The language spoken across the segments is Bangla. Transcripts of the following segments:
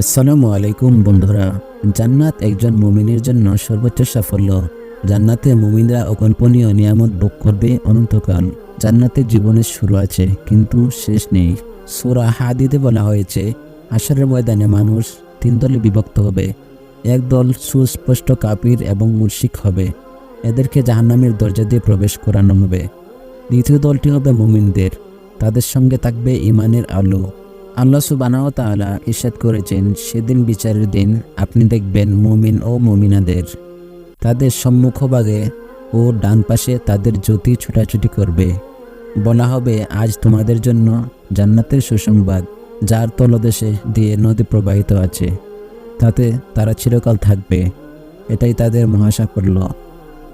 আসসালামু আলাইকুম বন্ধুরা। জান্নাত একজন মুমিনের জন্য সর্বোচ্চ সাফল্য। জান্নাতে মুমিনরা অকল্পনীয় নিয়ামত ভোগ করবে অনন্তকাল। জান্নাতে জীবনের শুরু আছে, কিন্তু শেষ নেই। সুরা হাদিতে বলা হয়েছে আসরের ময়দানে মানুষ তিন দলে বিভক্ত হবে। এক দল সুস্পষ্ট কাপির এবং মুর্শিক হবে। এদেরকে জাহান্নামের দরজা দিয়ে প্রবেশ করানো হবে। দ্বিতীয় দলটি হবে মুমিনদের। তাদের সঙ্গে থাকবে ইমানের আলো। আল্লাহ সুবানাও তাআলা ইরশাদ করেছেন, সেদিন বিচারের দিন আপনি দেখবেন মুমিন ও মুমিনাদের। তাদের সম্মুখভাগে ও ডান পাশে তাদের জ্যোতি ছুটাছুটি করবে। বলা হবে, আজ তোমাদের জন্য জান্নাতের সুসংবাদ, যার তলদেশে দিয়ে নদী প্রবাহিত আছে। তাতে তারা চিরকাল থাকবে। এটাই তাদের মহাসাফল্য।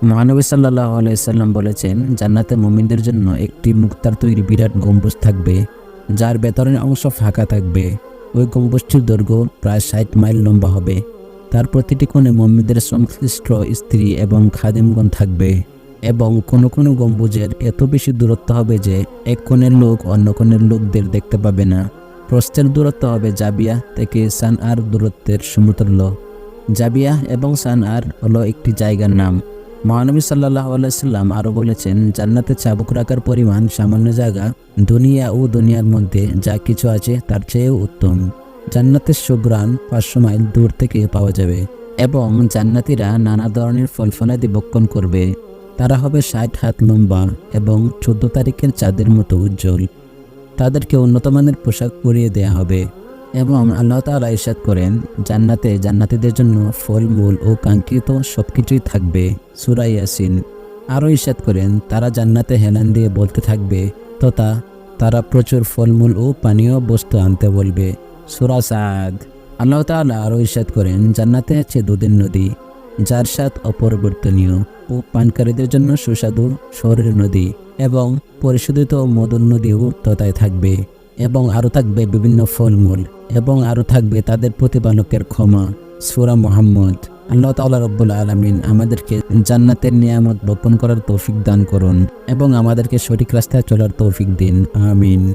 মহানবী সাল্লাহ আলাইসাল্লাম বলেছেন, জান্নাতে মুমিনদের জন্য একটি মুক্তার তৈরি বিরাট গম্বুজ থাকবে। যার ভেতরের অংশ ফাঁকা থাকবে। ওই গম্বুজটির দৈর্ঘ্য প্রায় ষাট মাইল লম্বা হবে। তার প্রতিটি কোণে মম্মিদের সংশ্লিষ্ট স্ত্রী এবং খাদিমগণ থাকবে এবং কোনো কোনো গম্বুজের এত বেশি দূরত্ব হবে যে এক কোণের লোক অন্য কোণের লোকদের দেখতে পাবে না। প্রস্থের দূরত্ব হবে জাবিয়া থেকে সান আর দূরত্বের সমতুল্য। জাবিয়া এবং সান আর হলো একটি জায়গার নাম। মহানবী সাল্লাহ আলাইসাল্লাম আরও বলেছেন, জান্নাতে চাবুক রাখার পরিমাণ সামান্য জায়গা, দুনিয়া ও দুনিয়ার মধ্যে যা কিছু আছে তার চেয়েও উত্তম। জান্নাতের সুগ্রাণ পাঁচশো মাইল দূর থেকে পাওয়া যাবে এবং জান্নাতিরা নানা ধরনের ফলফলাদি বক্ষণ করবে। তারা হবে ষাট হাত লম্বা এবং চোদ্দ তারিখের চাঁদের মতো উজ্জ্বল। তাদেরকে উন্নতমানের পোশাক পরিয়ে দেয়া হবে। এবং আল্লাহ তাআলা ইরশাদ করেন, জান্নাতে জান্নাতীদের জন্য ফলমূল ও কাঙ্ক্ষিত সব কিছুই থাকবে। সূরা ইয়াসিন আরও ইরশাদ করেন, তারা জান্নাতে হেলান দিয়ে বলতে থাকবে, তথা তারা প্রচুর ফলমূল ও পানীয় বস্তু আনতে বলবে। সুরা সাদ আল্লাহ তাআলা আরও ইরশাদ করেন, জান্নাতে আছে দুদিন নদী, যার স্বাদ অপরিবর্তনীয় ও পানকারীদের জন্য সুস্বাদু শহরের নদী এবং পরিশোধিত মধুর নদীও তথায় থাকবে। এবং আরও থাকবে বিভিন্ন ফলমূল এবং আরও থাকবে তাদের প্রতিপালকের ক্ষমা। সুরা মোহাম্মদ। আল্লাহ তাল্লাহ রব্বুল আলমিন আমাদেরকে জান্নাতের নিয়ামত বপন করার তৌফিক দান করুন এবং আমাদেরকে সঠিক রাস্তায় চলার তৌফিক দিন। আমিন।